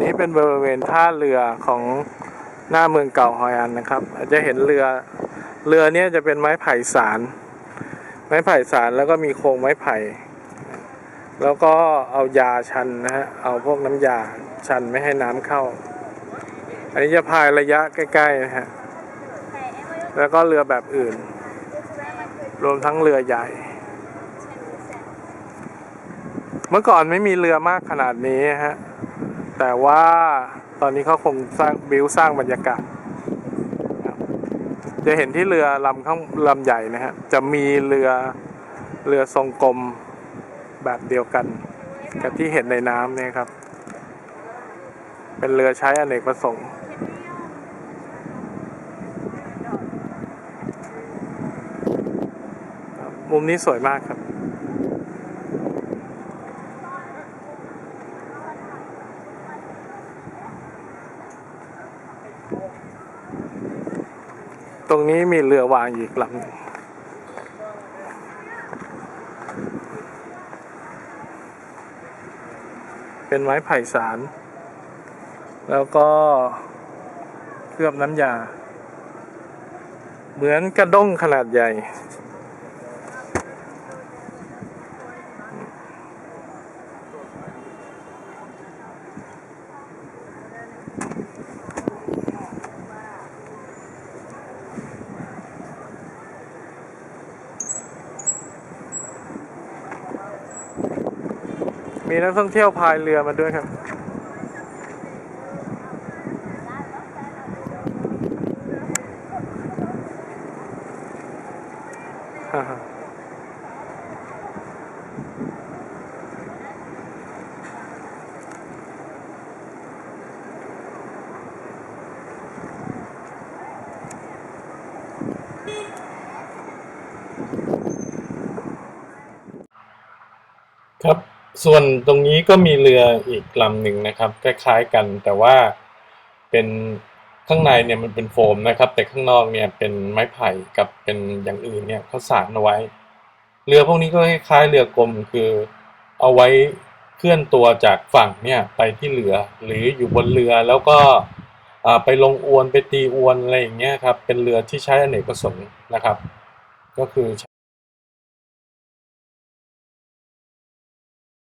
นี่เป็นบริเวณท่าเรือของหน้าเมืองเก่าฮอยอันนะครับ อาจจะเห็นเรือ เรือเนี้ยจะเป็นไม้ไผ่สาร ไม้ไผ่สารแล้วก็มีโครงไม้ไผ่ แล้วก็เอายาชันนะฮะ เอาพวกน้ำยาชันไม่ให้น้ำเข้า อันนี้จะพายระยะใกล้ๆนะฮะ แล้วก็เรือแบบอื่น รวมทั้งเรือใหญ่ เมื่อก่อนไม่มีเรือมากขนาดนี้ฮะ แต่ว่าตอนนี้เขาคงสร้างบิวสร้างบรรยากาศจะเห็นที่เรือลำข้างลำใหญ่นะฮะจะมีเรือเรือทรงกลมแบบเดียวกัน กับที่เห็นในน้ำเนี่ยครับ เป็นเรือใช้อเนกประสงค์มุมนี้สวยมากครับ ตรงนี้มีเรือวางอีกลำหนึ่งเป็นไม้ไผ่สาร แล้วก็เคลือบน้ำยา เหมือนกระด้งขนาดใหญ่ มีนักท่องเที่ยวพายเรือมาด้วยครับ ครับ ส่วนตรงนี้ก็มีเรืออีกลำหนึ่งนะครับ คล้ายๆกันแต่ว่าเป็นข้างในเนี่ยมันเป็นโฟมนะครับ แต่ข้างนอกเนี่ยเป็นไม้ไผ่กับเป็นอย่างอื่นเนี่ยเขาสานเอาไว้ เรือพวกนี้ก็คล้ายๆเรือกลมคือเอาไว้เคลื่อนตัวจากฝั่งเนี่ยไปที่เรือ หรืออยู่บนเรือแล้วก็ไปลงอวนไปตีอวนอะไรอย่างเงี้ยครับเป็นเรือที่ใช้อเนกประสงค์นะครับ ก็คือ